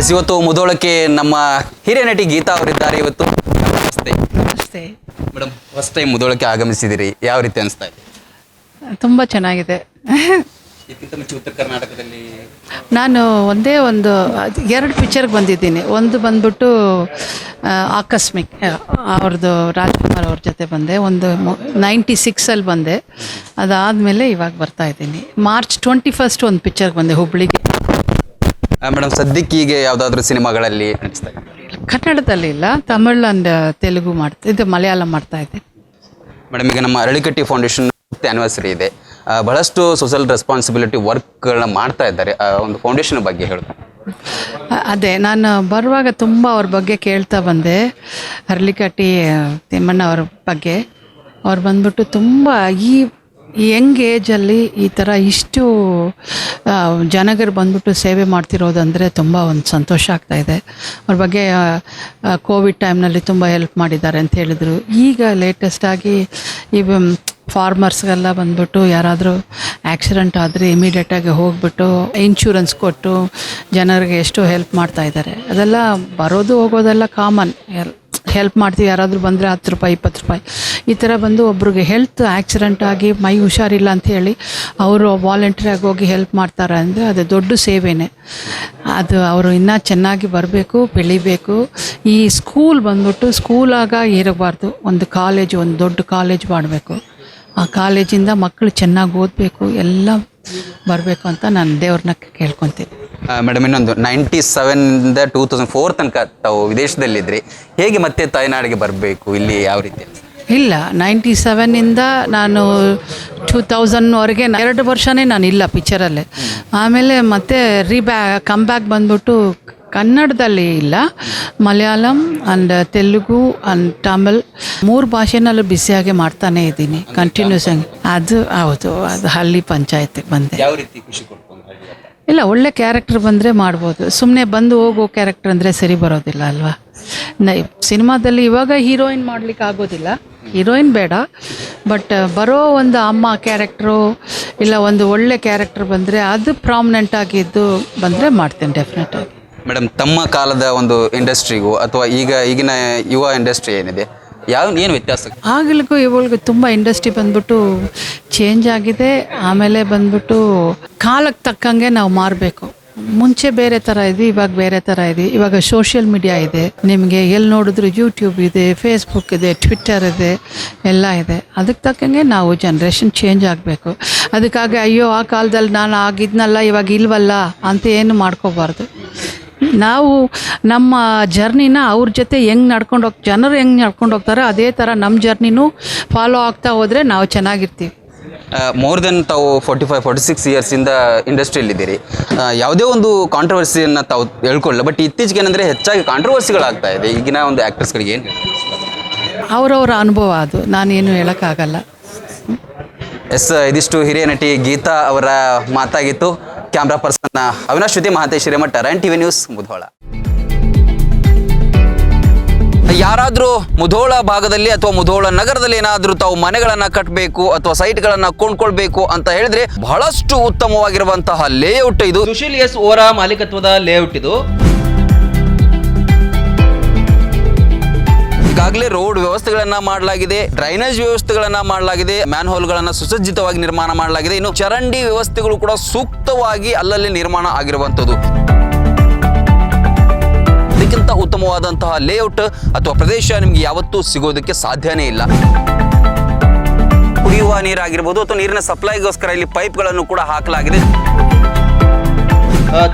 S ಇವತ್ತು ಮುದೋಳಕ್ಕೆ ನಮ್ಮ ಹಿರಿಯ ನಟಿ ಗೀತಾ ಅವರಿದ್ದಾರೆ. ಇವತ್ತು ನಮಸ್ತೆ. ನಮಸ್ತೆ. ಮೇಡಮ್ ಫಸ್ಟ್ ಟೈಮ್ ಮುದೋಳಕ್ಕೆ ಆಗಮಿಸಿದಿರಿ. ಯಾವ ರೀತಿ ಅನಿಸ್ತಾ ಇದೆ? ತುಂಬ ಚೆನ್ನಾಗಿದೆ. ಇದಕ್ಕಿಂತ ಮುಂಚೆ ಉತ್ತರ ಕರ್ನಾಟಕದಲ್ಲಿ ನಾನು ಒಂದೇ ಒಂದು ಎರಡು ಪಿಕ್ಚರ್ಗೆ ಬಂದಿದ್ದೀನಿ. ಒಂದು ಬಂದ್ಬಿಟ್ಟು ಆಕಸ್ಮಿಕ್ ಅವ್ರದ್ದು ರಾಜ್ಕುಮಾರ್ ಅವ್ರ ಜೊತೆ ಬಂದೆ. ಒಂದು ನೈಂಟಿ ಸಿಕ್ಸಲ್ಲಿ ಬಂದೆ. ಅದಾದಮೇಲೆ ಇವಾಗ ಬರ್ತಾ ಇದ್ದೀನಿ. ಮಾರ್ಚ್ ಟ್ವೆಂಟಿ ಫಸ್ಟ್ ಒಂದು ಪಿಕ್ಚರ್ಗೆ ಬಂದೆ ಹುಬ್ಳಿಗೆ. ಮೇಡಮ್ ಸದ್ಯಕ್ಕೆ ಈಗ ಯಾವುದಾದ್ರೂ ಸಿನಿಮಾಗಳಲ್ಲಿ ನಟಿಸ್ತಾ ಕನ್ನಡದಲ್ಲಿ ಇಲ್ಲ ತಮಿಳ್ ಅಂಡ್ ತೆಲುಗು ಮಾಡ್ತಾ ಇದೆ ಮಲಯಾಳಂ ಮಾಡ್ತಾ ಇದೆ. ಮೇಡಮ್ ಈಗ ನಮ್ಮ ಅರಳಿಕಟ್ಟಿ ಫೌಂಡೇಶನ್ ಆ್ಯನಿವರ್ಸರಿ ಇದೆ. ಆ, ಬಹಳಷ್ಟು ಸೋಷಿಯಲ್ ರೆಸ್ಪಾನ್ಸಿಬಿಲಿಟಿ ವರ್ಕ್ಗಳನ್ನ ಮಾಡ್ತಾ ಇದ್ದಾರೆ. ಆ ಒಂದು ಫೌಂಡೇಶನ್ ಬಗ್ಗೆ ಅ- ಅದೇ ನಾನು ಬರುವಾಗ ತುಂಬ ಅವ್ರ ಬಗ್ಗೆ ಕೇಳ್ತಾ ಬಂದೆ. ಅರಳಿಕಟ್ಟಿ ತಿಮ್ಮಣ್ಣ ಅವ್ರ ಬಗ್ಗೆ. ಅವ್ರು ಬಂದ್ಬಿಟ್ಟು ತುಂಬ ಈ ಯಂಗ್ ಏಜಲ್ಲಿ ಈ ಥರ ಇಷ್ಟು ಜನಗರು ಬಂದ್ಬಿಟ್ಟು ಸೇವೆ ಮಾಡ್ತಿರೋದಂದರೆ ತುಂಬ ಒಂದು ಸಂತೋಷ ಆಗ್ತಾ ಇದೆ. ಅವ್ರ ಬಗ್ಗೆ ಕೋವಿಡ್ ಟೈಮ್ನಲ್ಲಿ ತುಂಬ ಹೆಲ್ಪ್ ಮಾಡಿದ್ದಾರೆ ಅಂತ ಹೇಳಿದರು. ಈಗ ಲೇಟೆಸ್ಟಾಗಿ ಈ ಫಾರ್ಮರ್ಸ್ಗೆಲ್ಲ ಬಂದ್ಬಿಟ್ಟು ಯಾರಾದರೂ ಆಕ್ಸಿಡೆಂಟ್ ಆದರೆ ಇಮಿಡಿಯೇಟಾಗಿ ಹೋಗ್ಬಿಟ್ಟು ಇನ್ಶೂರೆನ್ಸ್ ಕೊಟ್ಟು ಜನರಿಗೆ ಎಷ್ಟು ಹೆಲ್ಪ್ ಮಾಡ್ತಾ ಇದ್ದಾರೆ. ಅದೆಲ್ಲ ಬರೋದು ಹೋಗೋದೆಲ್ಲ ಕಾಮನ್ ಹೆಲ್ಪ್ ಮಾಡ್ತೀವಿ. ಯಾರಾದರೂ ಬಂದರೆ ಹತ್ತು ರೂಪಾಯಿ, ಇಪ್ಪತ್ತು ರೂಪಾಯಿ. ಈ ಥರ ಬಂದು ಒಬ್ರಿಗೆ ಹೆಲ್ತ್ ಆಕ್ಸಿಡೆಂಟ್ ಆಗಿ ಮೈ ಹುಷಾರಿಲ್ಲ ಅಂತ ಹೇಳಿ ಅವರು ವಾಲಂಟ್ರಿಯಾಗಿ ಹೋಗಿ ಹೆಲ್ಪ್ ಮಾಡ್ತಾರೆ ಅಂದರೆ ಅದು ದೊಡ್ಡ ಸೇವೆನೇ. ಅದು ಅವರು ಇನ್ನೂ ಚೆನ್ನಾಗಿ ಬರಬೇಕು, ಬೆಳಿಬೇಕು. ಈ ಸ್ಕೂಲ್ ಬಂದ್ಬಿಟ್ಟು ಸ್ಕೂಲಾಗ ಇರಬಾರ್ದು. ಒಂದು ಕಾಲೇಜ್ ಒಂದು ದೊಡ್ಡ ಕಾಲೇಜ್ ಮಾಡಬೇಕು. ಆ ಕಾಲೇಜಿಂದ ಮಕ್ಕಳು ಚೆನ್ನಾಗಿ ಓದಬೇಕು, ಎಲ್ಲ ಬರಬೇಕು ಅಂತ ನಾನು ದೇವ್ರನ್ನ ಕೇಳ್ಕೊತೀನಿ. ಮೇಡಮ್ ಇನ್ನೊಂದು ನೈಂಟಿ ಇಂದ ಟೂ ತೌಸಂಡ್ ಫೋರ್ ತನಕ ತಾವು ವಿದೇಶದಲ್ಲಿದ್ರಿ. ಹೇಗೆ ಮತ್ತೆ ತಾಯ್ನಾಡಿಗೆ ಬರಬೇಕು? ಇಲ್ಲಿ ಯಾವ ರೀತಿ? ಇಲ್ಲ ನೈಂಟಿ ಸೆವೆನ್ನಿಂದ ನಾನು ಟೂ ತೌಸಂಡ್ವರೆಗೆ ಎರಡು ವರ್ಷನೇ ನಾನು ಇಲ್ಲ ಪಿಕ್ಚರಲ್ಲೇ ಆಮೇಲೆ ಮತ್ತೆ ರೀಬ್ಯಾ ಕಮ್ ಬ್ಯಾಕ್ ಬಂದ್ಬಿಟ್ಟು ಕನ್ನಡದಲ್ಲಿ ಇಲ್ಲ. ಮಲಯಾಳಂ ಆ್ಯಂಡ್ ತೆಲುಗು ಆ್ಯಂಡ್ ತಮಿಳ್ ಮೂರು ಭಾಷೆನಲ್ಲೂ ಬಿಸಿಯಾಗಿ ಮಾಡ್ತಾನೇ ಇದ್ದೀನಿ ಕಂಟಿನ್ಯೂಸ್ ಆಗಿ. ಅದು ಹೌದು ಅದು ಹಳ್ಳಿ ಪಂಚಾಯತ್ಗೆ ಬಂದೆ. ಯಾವ ರೀತಿ ಖುಷಿ ಇಲ್ಲ, ಒಳ್ಳೆ ಕ್ಯಾರೆಕ್ಟರ್ ಬಂದರೆ ಮಾಡ್ಬೋದು. ಸುಮ್ಮನೆ ಬಂದು ಹೋಗೋ ಕ್ಯಾರೆಕ್ಟರ್ ಅಂದರೆ ಸರಿ ಬರೋದಿಲ್ಲ ಅಲ್ವಾ? ನ, ಸಿನಿಮಾದಲ್ಲಿ ಇವಾಗ ಹೀರೋಯಿನ್ ಮಾಡ್ಲಿಕ್ಕೆ ಆಗೋದಿಲ್ಲ. ಹೀರೋಯಿನ್ ಬೇಡ. ಬಟ್ ಬರೋ ಒಂದು ಅಮ್ಮ ಕ್ಯಾರೆಕ್ಟ್ರು ಇಲ್ಲ ಒಂದು ಒಳ್ಳೆ ಕ್ಯಾರೆಕ್ಟರ್ ಬಂದರೆ ಅದು ಪ್ರಾಮಿನೆಂಟ್ ಆಗಿದ್ದು ಬಂದರೆ ಮಾಡ್ತೇನೆ ಡೆಫಿನೆಟಾಗಿ ಮೇಡಮ್ ತಮ್ಮ ಕಾಲದ ಒಂದು ಇಂಡಸ್ಟ್ರಿಗೂ ಅಥವಾ ಈಗ, ಈಗಿನ ಯುವ ಇಂಡಸ್ಟ್ರಿ ಏನಿದೆ? ಯಾವ ಏನು ವ್ಯತ್ಯಾಸ? ಆಗಲಿಗೂ ಇವಳಿಗೆ ತುಂಬ ಇಂಡಸ್ಟ್ರಿ ಬಂದ್ಬಿಟ್ಟು ಚೇಂಜ್ ಆಗಿದೆ. ಆಮೇಲೆ ಬಂದ್ಬಿಟ್ಟು ಕಾಲಕ್ಕೆ ತಕ್ಕಂಗೆ ನಾವು ಮಾರಬೇಕು. ಮುಂಚೆ ಬೇರೆ ಥರ ಇದೆ, ಇವಾಗ ಬೇರೆ ಥರ ಇದೆ. ಇವಾಗ ಸೋಷಿಯಲ್ ಮೀಡಿಯಾ ಇದೆ. ನಿಮಗೆ ಎಲ್ಲಿ ನೋಡಿದ್ರು ಯೂಟ್ಯೂಬ್ ಇದೆ ಫೇಸ್ಬುಕ್ ಇದೆ ಟ್ವಿಟ್ಟರ್ ಇದೆ, ಎಲ್ಲ ಇದೆ. ಅದಕ್ಕೆ ತಕ್ಕಂಗೆ ನಾವು ಜನ್ರೇಷನ್ ಚೇಂಜ್ ಆಗಬೇಕು. ಅದಕ್ಕಾಗಿ ಅಯ್ಯೋ, ಆ ಕಾಲದಲ್ಲಿ ನಾನು ಆಗಿದ್ನಲ್ಲ, ಇವಾಗ ಇಲ್ವಲ್ಲ ಅಂತ ಏನು ಮಾಡ್ಕೋಬಾರ್ದು. ನಾವು ನಮ್ಮ ಜರ್ನಿನ ಅವ್ರ ಜೊತೆ ಹೆಂಗೆ ನಡ್ಕೊಂಡು ಹೋಗಿ ಜನರು ಹೆಂಗೆ ನಡ್ಕೊಂಡು ಹೋಗ್ತಾರೆ ಅದೇ ಥರ ನಮ್ಮ ಜರ್ನಿನೂ ಫಾಲೋ ಆಗ್ತಾ ಹೋದರೆ ನಾವು ಚೆನ್ನಾಗಿರ್ತೀವಿ. ಮೋರ್ ದೆನ್ ತಾವು ಫೋರ್ಟಿ ಫೈವ್ ಫೋರ್ಟಿ ಸಿಕ್ಸ್ ಇಯರ್ಸಿಂದ ಇಂಡಸ್ಟ್ರಿಯಲ್ಲಿದ್ದೀರಿ ಯಾವುದೇ ಒಂದು ಕಾಂಟ್ರವರ್ಸಿಯನ್ನು ತಾವು ಹೇಳ್ಕೊಳ್ಳ ಬಟ್ ಇತ್ತೀಚೆಗೆ ಏನಂದರೆ ಹೆಚ್ಚಾಗಿ ಕಾಂಟ್ರವರ್ಸಿಗಳಾಗ್ತಾ ಇದೆ. ಈಗಿನ ಒಂದು ಆ್ಯಕ್ಟರ್ಸ್ಗಳಿಗೆ ಏನು ಅವರವರ ಅನುಭವ ಅದು ನಾನೇನು ಹೇಳೋಕ್ಕಾಗಲ್ಲ. ಎಸ್ ಇದಿಷ್ಟು ಹಿರಿಯ ನಟಿ ಗೀತಾ ಅವರ ಮಾತಾಗಿತ್ತು. Camera person Avinash Shruti Mahantesh Hiremath Run TV News Mudhol. ಯಾರಾದರೂ ಮುಧೋಳ ಭಾಗದಲ್ಲಿ ಅಥವಾ ಮುಧೋಳ ನಗರದಲ್ಲಿ ಏನಾದರೂ ತಾವು ಮನೆಗಳನ್ನು ಕಟ್ಟಬೇಕು ಅಥವಾ ಸೈಟ್ಗಳನ್ನು ಕೊಂಡ್ಕೊಳ್ಬೇಕು ಅಂತ ಹೇಳಿದ್ರೆ ಬಹಳಷ್ಟು ಉತ್ತಮವಾಗಿರುವಂತಹ ಲೇಔಟ್ ಇದು. ಸುಶೀಲ್ ಎಸ್ ಓರಾ ಮಾಲೀಕತ್ವದ ಲೇಔಟ್ ಇದು. ಈಗಾಗಲೇ ರೋಡ್ ವ್ಯವಸ್ಥೆಗಳನ್ನ ಮಾಡಲಾಗಿದೆ ಡ್ರೈನೇಜ್ ವ್ಯವಸ್ಥೆಗಳನ್ನ ಮಾಡಲಾಗಿದೆ ಮ್ಯಾನ್ ಹೋಲ್ಗಳನ್ನ ಸುಸಜ್ಜಿತವಾಗಿ ನಿರ್ಮಾಣ ಮಾಡಲಾಗಿದೆ. ಇನ್ನು ಚರಂಡಿ ವ್ಯವಸ್ಥೆಗಳು ಕೂಡ ಸೂಕ್ತವಾಗಿ ಅಲ್ಲಲ್ಲಿ ನಿರ್ಮಾಣ ಆಗಿರುವಂಥದ್ದು. ಇದಕ್ಕಿಂತ ಉತ್ತಮವಾದಂತಹ ಲೇಔಟ್ ಅಥವಾ ಪ್ರದೇಶ ನಿಮ್ಗೆ ಯಾವತ್ತೂ ಸಿಗೋದಕ್ಕೆ ಸಾಧ್ಯನೇ ಇಲ್ಲ. ಕುಡಿಯುವ ನೀರಾಗಿರ್ಬೋದು ಅಥವಾ ನೀರಿನ ಸಪ್ಲೈಗೋಸ್ಕರ ಇಲ್ಲಿ ಪೈಪ್ಗಳನ್ನು ಕೂಡ ಹಾಕಲಾಗಿದೆ.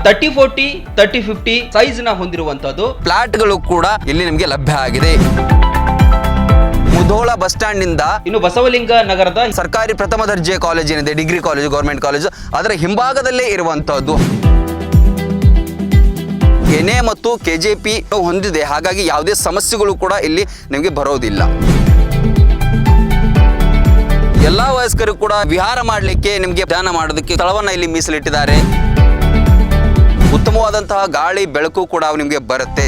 ತರ್ಟಿ ಫೋರ್ಟಿ ತರ್ಟಿ ಫಿಫ್ಟಿ ಸೈಜ್ನ ಹೊಂದಿರುವಂತದ್ದು ಫ್ಲಾಟ್ಗಳು ಕೂಡ ಇಲ್ಲಿ ನಿಮಗೆ ಲಭ್ಯ ಆಗಿದೆ. ಮುಧೋಳ ಬಸ್ ಸ್ಟ್ಯಾಂಡ್ನಿಂದ ಇನ್ನು ಬಸವಲಿಂಗ ನಗರದ ಸರ್ಕಾರಿ ಪ್ರಥಮ ದರ್ಜೆ ಕಾಲೇಜ್ ಏನಿದೆ ಡಿಗ್ರಿ ಕಾಲೇಜು ಗೌರ್ಮೆಂಟ್ ಕಾಲೇಜು ಅದರ ಹಿಂಭಾಗದಲ್ಲೇ ಇರುವಂತಹದ್ದು ಎನೆ ಮತ್ತು ಕೆ ಜೆ ಪಿ ಹೊಂದಿದೆ ಹಾಗಾಗಿ ಯಾವುದೇ ಸಮಸ್ಯೆಗಳು ಕೂಡ ಇಲ್ಲಿ ನಿಮಗೆ ಬರೋದಿಲ್ಲ. ಎಲ್ಲಾ ವಯಸ್ಕರು ಕೂಡ ವಿಹಾರ ಮಾಡಲಿಕ್ಕೆ ನಿಮಗೆ ಧ್ಯಾನ ಮಾಡೋದಕ್ಕೆ ಸ್ಥಳವನ್ನು ಇಲ್ಲಿ ಮೀಸಲಿಟ್ಟಿದ್ದಾರೆ. ಉತ್ತಮವಾದಂತಹ ಗಾಳಿ ಬೆಳಕು ಕೂಡ ನಿಮಗೆ ಬರುತ್ತೆ.